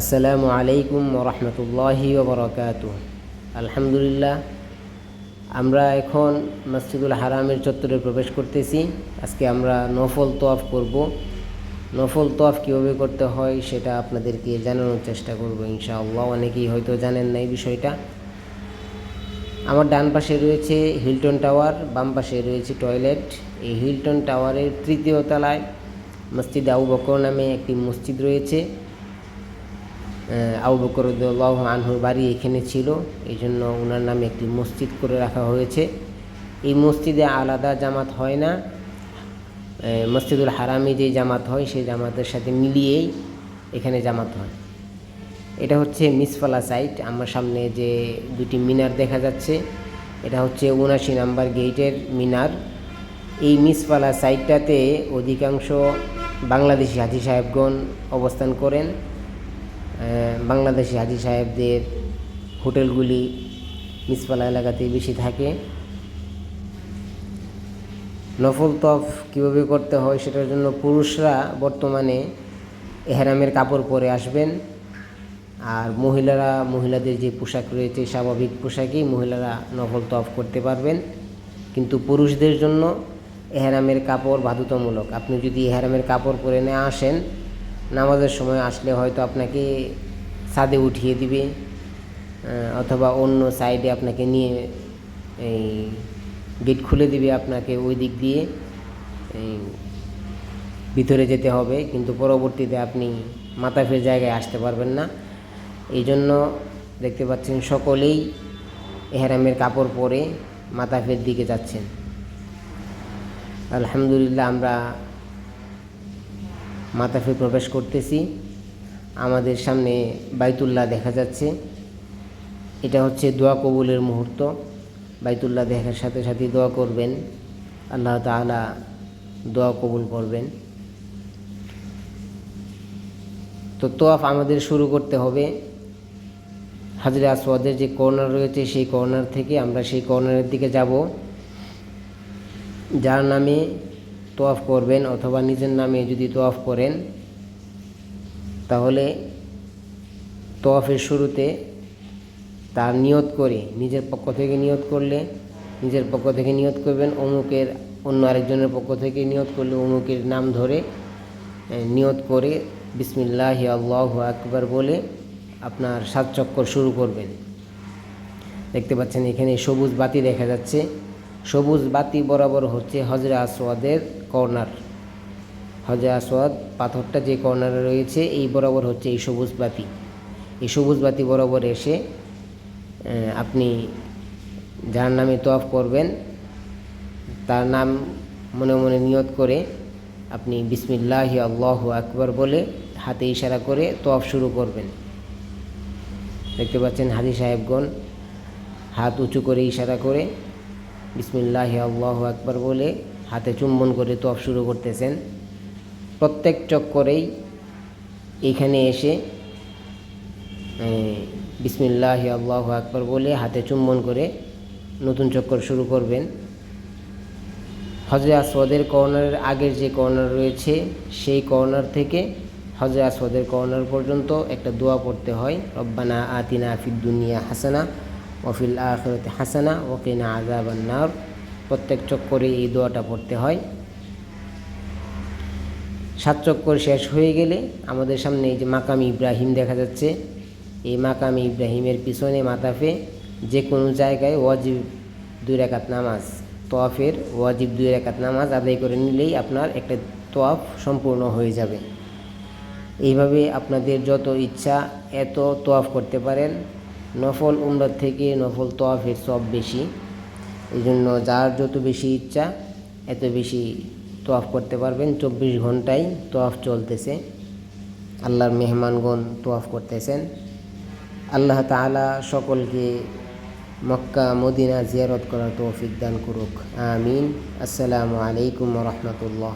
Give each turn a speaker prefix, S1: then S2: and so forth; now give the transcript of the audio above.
S1: আসসালামু আলাইকুম ওরহমতুল্লাহি ওবরাকাত আলহামদুলিল্লাহ, আমরা এখন মসজিদুল হারামের চত্বরে প্রবেশ করতেছি। আজকে আমরা নফল তোয়াফ করব। নফল তোয়াফ কীভাবে করতে হয় সেটা আপনাদেরকে জানানোর চেষ্টা করব ইনশাআল্লাহ। অনেকেই হয়তো জানেন না এই বিষয়টা। আমার ডান পাশে রয়েছে হিলটন টাওয়ার, বাম পাশে রয়েছে টয়লেট। এই হিলটন টাওয়ারের তৃতীয় তলায় মসজিদ আবু বকর নামে একটি মসজিদ রয়েছে। আবু বকর রদুল্লাহ আনহুর বাড়ি এখানে ছিল। এই জন্য ওনার নামে একটি মসজিদ করে রাখা হয়েছে। এই মসজিদে আলাদা জামাত হয় না। মসজিদুল হারামে যে জামাত হয়, সেই জামাতের সাথে মিলিয়েই এখানে জামাত হয়। এটা হচ্ছে মিসফালা সাইট। আমার সামনে যে দুটি মিনার দেখা যাচ্ছে, এটা হচ্ছে উনাশি নাম্বার গেটের মিনার। এই মিসফালা সাইটটাতে অধিকাংশ বাংলাদেশি হাজি সাহেবগণ অবস্থান করেন। বাংলাদেশি হাজি সাহেবদের হোটেলগুলি মিসফালা এলাকাতে বেশি থাকে। নফল তফ কীভাবে করতে হয় সেটার জন্য পুরুষরা বর্তমানে এহেরামের কাপড় পরে আসবেন। আর মহিলারা, মহিলাদের যে পোশাক রয়েছে, স্বাভাবিক পোশাকেই মহিলারা নফল তফ করতে পারবেন। কিন্তু পুরুষদের জন্য এহেরামের কাপড় বাধ্যতামূলক। আপনি যদি এহেরামের কাপড় পরে নিয়ে আসেন নামাজের সময় আসলে হয়তো আপনাকে ছাদে উঠিয়ে দিবে অথবা অন্য সাইডে আপনাকে নিয়ে এই গেট খুলে দিবে আপনাকে ওই দিক দিয়ে, এই ভিতরে যেতে হবে, কিন্তু পরবর্তীতে আপনি মাতাফের জায়গায় আসতে পারবেন না। এই জন্য দেখতে পাচ্ছেন সকলেই এহেরামের কাপড় পরে মাতাফের দিকে যাচ্ছেন। আলহামদুলিল্লাহ আমরা মাতাফে প্রবেশ করতেছি। আমাদের সামনে বাইতুল্লাহ দেখা যাচ্ছে। এটা হচ্ছে দোয়া কবুলের মুহূর্ত। বাইতুল্লাহ দেখার সাথে সাথে দোয়া করবেন। আল্লাহ তালা দোয়া কবুল করবেন। তো তোয়াফ আমাদের শুরু করতে হবে। হাজরে আসওয়াদের যে কর্নার রয়েছে, সেই কর্নার থেকে আমরা সেই কর্নারের দিকে যাব। যার নামে তোয়াফ করবেন অথবা নিজের নামে যদি তোয়াফ করেন, তাহলে তোয়াফের শুরুতে তার নিয়ত করে, নিজের পক্ষ থেকে নিয়ত করলে নিজের পক্ষ থেকে নিয়ত করবেন, অমুকের অন্য আরেকজনের পক্ষ থেকে নিয়ত করলে অমুকের নাম ধরে নিয়ত করে বিসমিল্লাহ আল্লাহ আকবর বলে আপনার সাত চক্কর শুরু করবেন। দেখতে পাচ্ছেন এখানে সবুজ বাতি দেখা যাচ্ছে। সবুজ বাতি বরাবর হচ্ছে হজরা আসওয়াদের কর্নার। হজরা আসওয়াদ পাথরটা যে কর্নারে রয়েছে, এই বরাবর হচ্ছে এই সবুজ বাতি। এই সবুজ বাতি বরাবর এসে আপনি যার নামে তোয়াফ করবেন, তার নাম মনে মনে নিয়ত করে আপনি বিসমিল্লাহ আল্লাহ আকবর বলে হাতে ইশারা করে তোয়াফ শুরু করবেন। দেখতে পাচ্ছেন হাজি সাহেবগণ হাত উঁচু করে ইশারা করে বিসমিল্লাহ আল্লাহ আকবর বলে হাতে চুম্বন করে তোয়াফ শুরু করতেছেন। প্রত্যেক চক্করেই এখানে এসে বিসমিল্লাহ আল্লাহ আকবর বলে হাতে চুম্বন করে নতুন চক্কর শুরু করবেন। হজরে আসওয়াদের কর্নারের আগের যে কর্নার রয়েছে, সেই কর্নার থেকে হজরে আসওয়াদের কর্নার পর্যন্ত একটা দোয়া পড়তে হয়, রব্বানা আতিনা আফিদ দুনিয়া হাসানা ওফিল আখরতে হাসানা ওকিনা আজাবান্নার প্রত্যেক চক্করে এই দোয়াটা পড়তে হয়। সাত চক্কর শেষ হয়ে গেলে আমাদের সামনে এই যে মাকাম ইব্রাহিম দেখা যাচ্ছে। এই মাকাম ইব্রাহিমের পিছনে মাতাফে যে কোনো জায়গায় ওয়াজিব দুই রেখাত নামাজ, তোয়াফের ওয়াজিব দুই রেখাত নামাজ আদায় করে নিলেই আপনার একটা তোয়াফ সম্পূর্ণ হয়ে যাবে। এইভাবে আপনাদের যত ইচ্ছা এত তোয়াফ করতে পারেন। নফল উমরার থেকে নফল তোয়াফের সব বেশি। এই জন্য যার যত বেশি ইচ্ছা, এত বেশি তোয়াফ করতে পারবেন। চব্বিশ ঘন্টায় তোয়াফ চলতেছে। আল্লাহর মেহমানগণ তোয়াফ করতেছেন। আল্লাহ তালা সকলকে মক্কা, মদিনা জিয়ারত করার তৌফিক দান করুক। আমিন। আসসালামু আলাইকুম রহমতুল্লাহ।